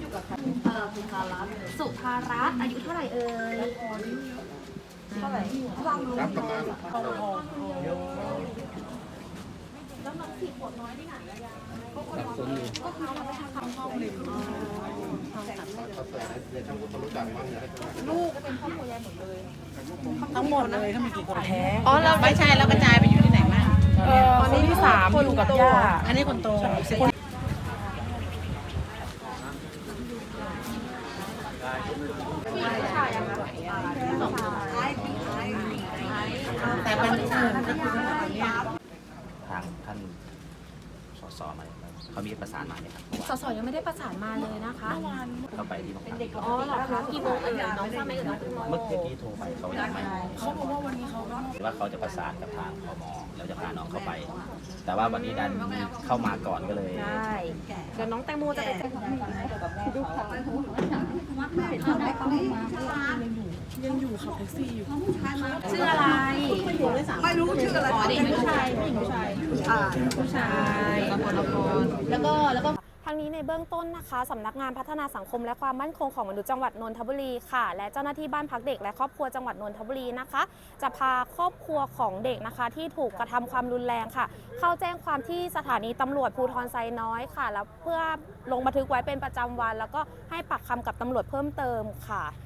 อยู่กับใครเออสุภารัตน์สุภารัตน์อายุเท่าไหร่เอ่ยเท่าไหร่รับประมาณทองทองแล้วน้องสี่ขวบน้อยนี่ไหนอะยายรับสนอยู่ก็คือเราไปทำห้องเลยเขาเสิร์ฟในช่องเขารู้จักมั้งลูกเป็นครอบครัวยาหมดเลย ทั้งหมดเลยถ้ามีกี่คนแท้อ๋อเราไม่ใช่แล้วกระจายไปอยู่ที่ไหนบ้างเออคนที่สามอยู่กับย่าอันนี้คนโต แต่เป็นอื่นก็คือเนี่ยทางท่านสสมาเนี่ยเขามีประสานมาเนี่ยครับสสยังไม่ได้ประสานมาเลยนะคะเข้าไปที่โรงพักอ๋อเหรอคะกี่โมงเอ่ยน้องทราบไหมเอ่ยน้องคุณโมเมื่อกี้โทรไปเขายังไม่เขาบอกว่าวันนี้เขาว่าเขาจะประสานกับทางพมแล้วจะพาน้องเข้าไป แต่ว่าวันนี้ดันเข้ามาก่อนก็เลยได้เดี๋ยวน้องแตงโมจะไปแจ้งความดูข่าว ยังอยู่ขับแท็กซี่อยู่ชื่ออะไร ไม่รู้ชื่ออะไรอ๋อเด็กผู้ชายผู้ชายผู้ชายผู้ชายละครละครแล้วก็แล้วก็ทั้งนี้ในเบื้องต้นนะคะสำนักงานพัฒนาสังคมและความมั่นคงของมนุษย์จังหวัดนนทบุรีค่ะ และเจ้าหน้าที่บ้านพักเด็กและครอบครัวจังหวัดนนทบุรีนะคะ จะพาครอบครัวของเด็กนะคะ ที่ถูกกระทำความรุนแรงค่ะ เข้าแจ้งความที่สถานีตำรวจภูธรไซน้อยค่ะ แล้วเพื่อลงบันทึกไว้เป็นประจำวัน แล้วก็ให้ปากคำกับตำรวจเพิ่มเติมค่ะแล้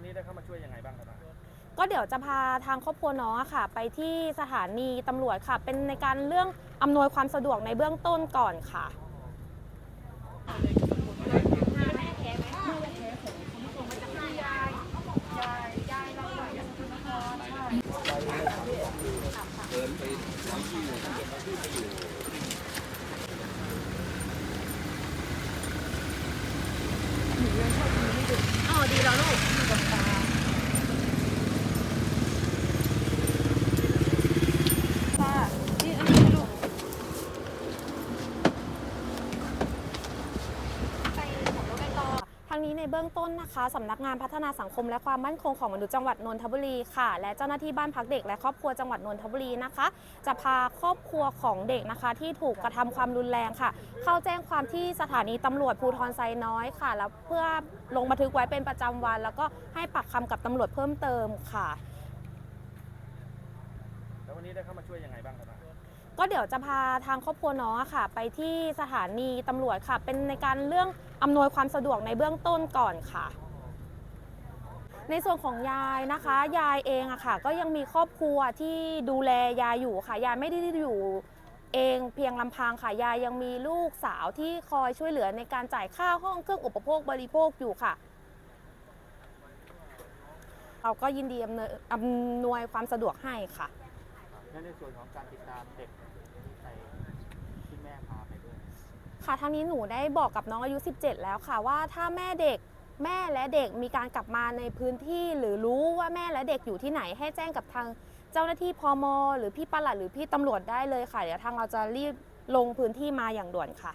วันนี้ได้เข้ามาช่วยยังไงบ้างครับก็เดี๋ยวจะพาทางครอบครัวน้องอะค่ะ ไปที่สถานีตำรวจค่ะ เป็นในการเรื่องอำนวยความสะดวกในเบื้องต้นก่อนค่ะอ๋อดีแล้ วลูกทางนี้ใน เบื้องต้นนะคะสำนักงานพัฒนาสังคมและความมั่นคงของมนุษย์จังหวัดนนทบุรีค่ะ และเจ้าหน้าที่บ้านพักเด็กและครอบครัวจังหวัดนนทบุรีนะคะ จะพาครอบครัวของเด็กนะคะ ที่ถูกกระทำความรุนแรงค่ะ เข้าแจ้งความที่สถานีตำรวจภูธรไซน้อยค่ะ แล้วเพื่อลงบันทึกไว้เป็นประจำวัน แล้วก็ให้ปากคำกับตำรวจเพิ่มเติมค่ะ แล้ววันนี้ได้เข้ามาช่วยยังไงบ้างครับ ก็เดี๋ยวจะพาทางครอบครัวน้องอะค่ะ ไปที่สถานีตำรวจค่ะ เป็นในการเรื่องอำนวยความสะดวกในเบื้องต้นก่อนค่ะ ในส่วนของยายนะคะ ยายเองอะค่ะ ก็ยังมีครอบครัวที่ดูแลยายอยู่ค่ะ ยายไม่ได้อยู่เองเพียงลำพังค่ะยายยังมีลูกสาวที่คอยช่วยเหลือในการจ่ายค่าห้องเครื่องอุปโภคบริโภคอยู่ค่ะ เราก็ยินดีอำนวยความสะดวกให้ค่ะ และในส่วนของการติดตามเด็กที่ไปที่แม่พาไปด้วยค่ะทางนี้หนูได้บอกกับน้องอายุ 17 แล้วค่ะว่าถ้าแม่เด็กแม่และเด็กมีการกลับมาในพื้นที่ หรือรู้ว่าแม่และเด็กอยู่ที่ไหนให้แจ้งกับทางเจ้าหน้าที่พมหรือพี่ปลัดหรือพี่ตำรวจได้เลยค่ะเดี๋ยวทางเราจะรีบลงพื้นที่มาอย่างด่วนค่ะ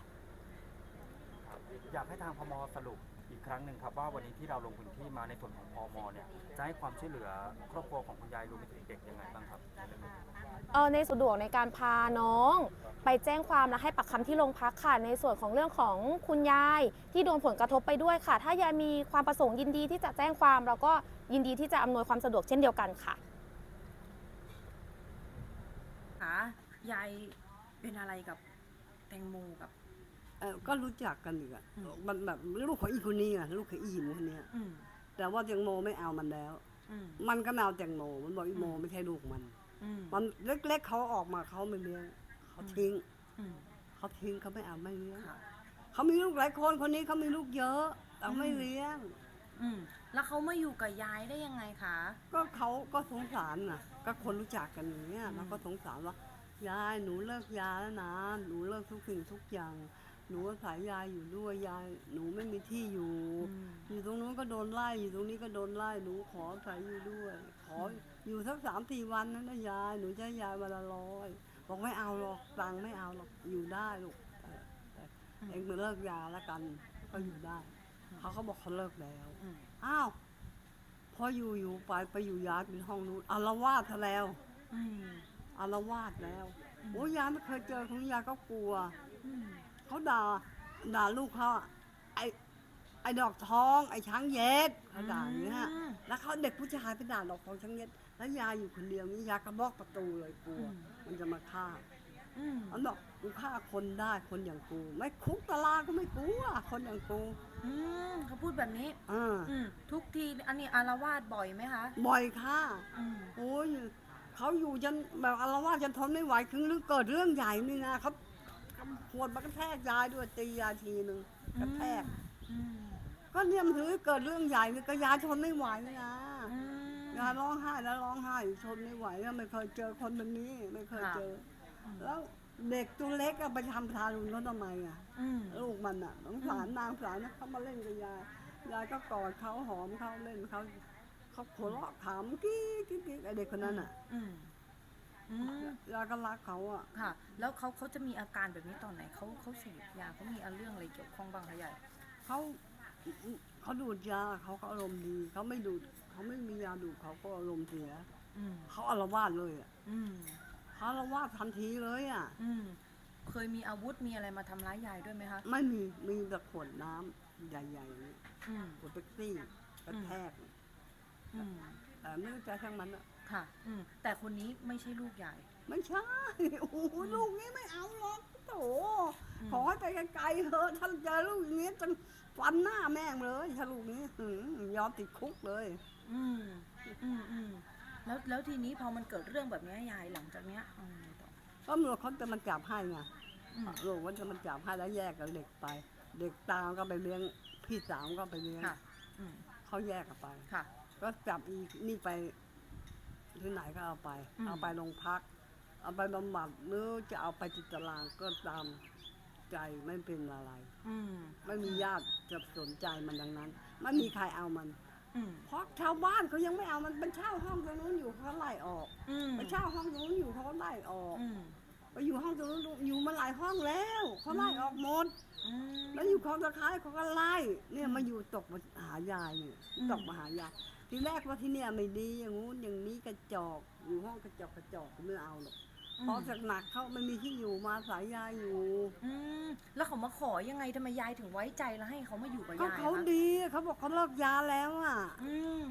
อยากให้ทางพมสรุปอีก ครั้งหนึ่งครับว่าวันนี้ที่เราลงพื้นที่มาในส่วนของพมเนี่ยจะให้ความช่วยเหลือครอบครัวของคุณยายรวมไปถึงเด็กยังไงบ้างครับ เออในสะดวกในการพาน้อง ไปแจ้งความและให้ปากคำที่โรงพักค่ะ ในส่วนของเรื่องของคุณยายที่โดนผลกระทบไปด้วยค่ะ ถ้ายายมีความประสงค์ยินดีที่จะแจ้งความ เราก็ยินดีที่จะอำนวยความสะดวกเช่นเดียวกันค่ะ หายายเป็นอะไรกับแตงโมกับ เออก็รู้จักกันอยู่อะอืม มันแบบลูกของอีคนนี้อะลูกของอีหมูคนเนี้ยอืมแต่ว่าแตงโมไม่เอามันแล้ว อืมมันก็ไม่เอาแตงโมมันบอกอีโมไม่ใช่ลูกมัน อืมมันเล็กๆเขาออกมาเขาไม่เลี้ยงเขาทิ้งอืมเขาทิ้งเขาไม่เอาไม่เลี้ยงค่ะ เขามีลูกหลายคนคนนี้เขามีลูกเยอะแต่ไม่อืมเลี้ยง อืมแล้วเขามาอยู่กับยายได้ยังไงคะ ก็เขาก็สงสารน่ะ ก็คนรู้จักกันอย่างเงี้ยอืม เราก็สงสารว่ายายหนูเลิกยาแล้วนะหนูเลิกทุกสิ่งทุกอย่าง หนูอาศัยยายอยู่ด้วยยายหนูไม่มีที่อยู่อืมอยู่ตรงนู้นก็โดนไล่อยู่ตรงนี้ก็โดนไล่หนูขออาศัยอยู่ด้วย ขออยู่สักสามสี่วันนั้นนะยายหนูจะให้ยายวันละร้อยบอกไม่เอาหรอกตังค์ไม่เอาหรอกอยู่ได้ลูกแต่แต่เองมาเลิกยาแล้วกัน ก็อยู่ได้เขาก็บอกเขาเลิกแล้วอืมอ้าวพออยู่อยู่ไปไปอยู่ยายเป็นห้องนู้นอารวาสซะแล้วอืมอารวาสแล้วโอ้ยายไม่เคยเจอของยายก็กลัวอืม เขาด่าด่าลูกเขาอะไอไอดอกทอง ไอช้างเย็ดเขาด่าอย่างเงี้ยอืมแล้วเขาเด็กผู้ชายไปด่าดอกทองช้างเย็ด แล้วยายอยู่คนเดียวนี่ยายก็บล็อกประตูเลยกลัว มันจะมาฆ่าอืมมันบอกกูฆ่าคนได้คนอย่างกู ไม่คุกตารางก็ไม่กลัวคนอย่างกูอืมเขาพูดแบบนี้ อ่าอืมทุกทีอันนี้อารวาสบ่อยไหมคะบ่อยค่ะ อืมโอ้ยเขาอยู่จนแบบอารวาสจนทนไม่ไหวคือเรื่องเกิดเรื่องใหญ่นี่นะเขา ขวดมากระแทกยายด้วยตียายทีหนึ่งกระแทก อืมก็เนี่ยมันถือเกิดเรื่องใหญ่นี่ก็ยายทนไม่ไหวนะอืม ยายร้องไห้แล้วร้องไห้ทนไม่ไหวแล้วไม่เคยเจอคนแบบนี้ไม่เคยค่ะ เจอ แล้วเด็กตัวเล็กอะไปทำทารุณเขาทำไมอะ อืม ลูกมันอะสงสารนางสารนะเขามาเล่นกับยายยายก็กอดเขาหอมเขาเล่นเขาเขาหัวเราะขำกี้กี้กี้ไอเด็กคนนั้นอะอืม อืมยายก็รักเขาอะค่ะ แล้วเขาเขาจะมีอาการแบบนี้ตอนไหนเขาเขาเสพยาเขามีเรื่องอะไรเกี่ยวข้องบ้างคะยายเขาเขาดูดยาเขาก็อารมณ์ดีเขาไม่ดูดเขาไม่มียาดูดเขาก็อารมณ์เสียอืมเขาอารวาสเลยอะอืมเขาอารวาสทันทีเลยอะอืมเคยมีอาวุธมีอะไรมาทำร้ายยายด้วยไหมคะไม่มีมีแต่ขวดน้ำใหญ่ๆนี่อืมขวดเป๊กซี่กระแทกอืมแต่ไม่รู้จะช่างมันอะ ค่ะ อืมแต่คนนี้ไม่ใช่ลูกยาย ไม่ใช่ โอ้โหลูกนี้ไม่เอาหรอกโถอืมขอให้ไปไกลๆเถอะถ้าเจอลูกอย่างนี้จะฟันหน้าแม่งเลยถ้าลูกนี้หือยอมติดคุกเลย อืมอืมอืมแล้วแล้วทีนี้พอมันเกิดเรื่องแบบเนี้ยยายหลังจากเนี้ยเอาไงต่อตำรวจเขาจะมันจับให้ไงอืม ลูกว่าจะมันจับให้แล้วแยกกับเด็กไป เด็กตามก็ไปเลี้ยง พี่สาวก็ไปเลี้ยงค่ะ อืมเขาแยกกันไป ค่ะ ก็จับอีกนี่ไป ที่ไหนก็เอาไป อืม เอาไปโรงพัก เอาไปบำบัดหรือจะเอาไปจิตตารางก็ตามใจไม่เป็นอะไร อืมไม่มีญาติจะสนใจมันดังนั้น ไม่มีใครเอามัน อืมเพราะชาวบ้านเขายังไม่เอามันเป็นเช่าห้องตรงนู้นอยู่เขาไล่ออกอืมไปเช่าห้องตรงนู้นอยู่เขาก็ไล่ออกอืมไปอยู่ห้องตรงนู้นอยู่มาหลายห้องแล้วเขาไล่ออกหมด อืม แล้วอยู่คลองตะไคร้เขาก็ไล่เนี่ยมาอยู่ตกมาหายายเนี่ยอืม ตกมาหายาย ทีแรกว่าที่เนี่ยไม่ดีอย่างงู้นอย่างนี้กระจอกอยู่ห้องกระจอกกระจอกไม่เอาหรอกเพราะจากหนักเขาไม่มีที่อยู่มาสายยายอยู่อืมแล้วเขามาขอยังไงทำไมยายถึงไว้ใจแล้วให้เขามาอยู่กับก็ยายเขาคะดีเขาบอกเขาเลิกยาแล้วอะ อืม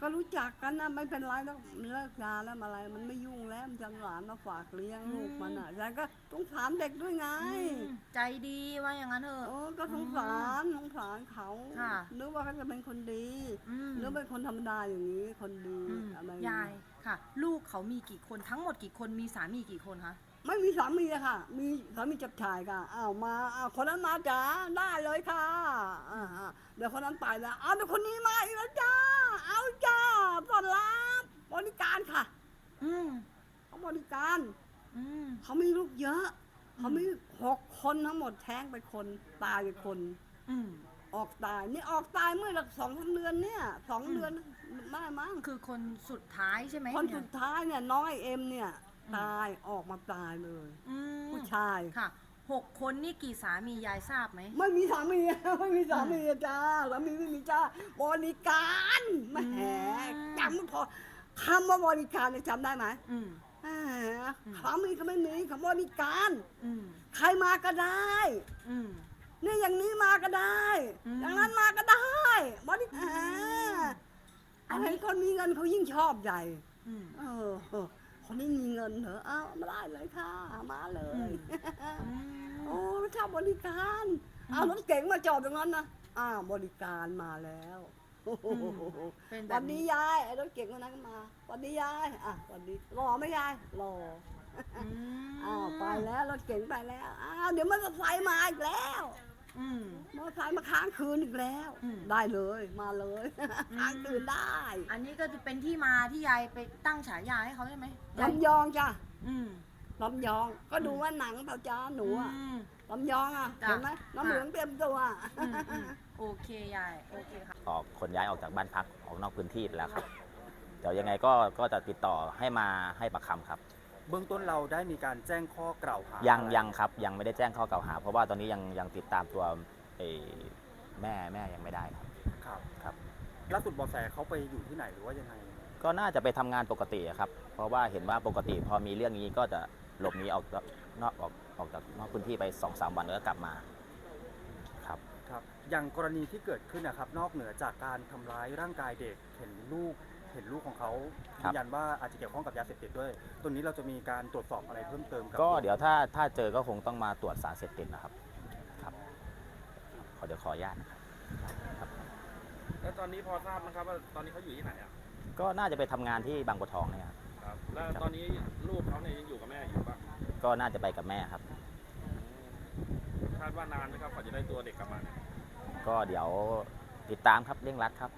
ก็รู้จักกันนะไม่เป็นไรแล้วเลิกยาแล้วอะไรมันไม่ยุ่งแล้วมันจะหลานมาฝากเลี้ยงลูกมันอะยายก็ต้องถามเด็กด้วยไงอืมใจดีว่าอย่างนั้นเถอะเออก็สงสารสงสารเขาค่ะนึกว่าเขาจะเป็นคนดีอืมหรือเป็นคนธรรมดาอย่างนี้คนดีอืมอะไรยายค่ะ ลูกเขามีกี่คนทั้งหมดกี่คนมีสามีกี่คนคะ ไม่มีสามีอะค่ะ มีสามีจับชายค่ะอ้าวมาอ้าวคนนั้นมาจ้าได้เลยค่ะอ่าอ่าเดี๋ยวคนนั้นไปแล้วอ้าวเดี๋ยวคนนี้มาอีกแล้วจ้า เอาจ้าต้อนรับบริการค่ะ อืมเขาบริการ อืมเขามีลูกเยอะ เขามีหกคนทั้งหมดแท้งไปคนตายไปคน อืมออกตายนี่ออกตายเมื่อหลักสองสามเดือนเนี่ยสองอืมเดือนไม่มั้งคือคนสุดท้ายใช่ไหมคนเยสุดท้ายเนี่ยน้อยเอ็มเนี่ยอืม ตายออกมาตายเลย อืมผู้ชาย ค่ะหกคนนี่กี่สามียายทราบไหม ไม่มีสามี ไม่มีสามีอะจ้าสามีไม่มีจ้าบริการแหมอืม จำไม่พอคำว่าบริการเนี่ยจำได้ไหมอืม แหมอืมสามีเขาไม่มีคำบริการ อืมใครมาก็ได้ อืม เนี่ยอย่างนี้มาก็ได้ อืม อย่างนั้นมาก็ได้บริการอันนี้คนมีเงินเขายิ่งชอบใหญ่ อืม เออเออ คนนี้มีเงินเหรออ้าวมาได้เลยค่ะมาเลยอืมโอ้ชอบบริการอ้าวรถเก๋งมาจอดตรงนั้นนะอ้าวบริการมาแล้วโอ้โหเป็นแบวับนนี้นี้ยายไอ้รถเก๋งคนนั้นก็มาวันนี้ยายอะวันนี้รอไหมยายรออืมอ้าวไปแล้วรถเก๋งไปแล้วอ้าวเดี๋ยวมันจะไซค์มาอีกแล้ว อืม มอเตอร์ไซค์มาค้างคืนอีกแล้ว อืม ได้เลยมาเลยอืมค้างคืนได้อันนี้ก็จะเป็นที่มาที่ยายไปตั้งฉายาให้เขาใช่ไหมยายลำยองจ้ะอืม ลำยองก็ดูว่าหนังเปล่าจ้าหนูอะอืม ลำยองอะจ้ะ เห็นไหมน้ำเหลืองเต็มตัว อืมอืมโอเคยาย โอเคค่ะ ออกคนย้ายออกจากบ้านพักออกนอกพื้นที่ไปแล้วครับ เดี๋ยวยังไงก็ก็จะติดต่อให้มาให้ปากคำครับ เบื้องต้นเราได้มีการแจ้งข้อกล่าวหา ยัยังยังครับยังไม่ได้แจ้งข้อกล่าวหา เพราะว่าตอนนี้ยังยังติดตามตัวเอ่อแม่แม่ยังไม่ได้ครับ ครับครับ ล่าสุดเบอแสเขาไปอยู่ที่ไหนหรือว่ายังไง ก็น่าจะไปทำงานปกติอะครับ เพราะว่าเห็นว่าปกติพอมีเรื่องนี้ก็จะหลบหนีออกจากนอกออกออกจากนอกพื้นที่ไปสองสามวันแล้วก็กลับมา ครับ อย่างกรณีที่เกิดขึ้นนะครับ นอกเหนือจากการทำร้ายร่างกายเด็กเห็นลูก เห็นลูกของเขาครัยืบ นยันว่าอาจจะเกี่ยวข้องกับยาเสพติดด้วยตรงนี้เราจะมีการตรวจสอบอะไรเพิ่มเติมกับก็เดี๋ยวถ้าถ้าเจอก็คงต้องมาตรวจสารเสพติดนะครับครับขอเดี๋ยวขออนุญาตนะครับแล้วตอนนี้พอทราบไหมครับว่าตอนนี้เขาอยู่ที่ไหนอะก็น่าจะไปทำงานที่บางบัวทองเนี่ยครับครับ แล้วตอนนี้ลูกเขาเนี่ยยังอยู่กับแม่อยู่ปะก็น่าจะไปกับแม่ครับ คาดว่านานไหมครับกว่าจะได้ตัวเด็กกลับมาเนี่ยก็เดี๋ยวติดตามครับเร่งรัดครับ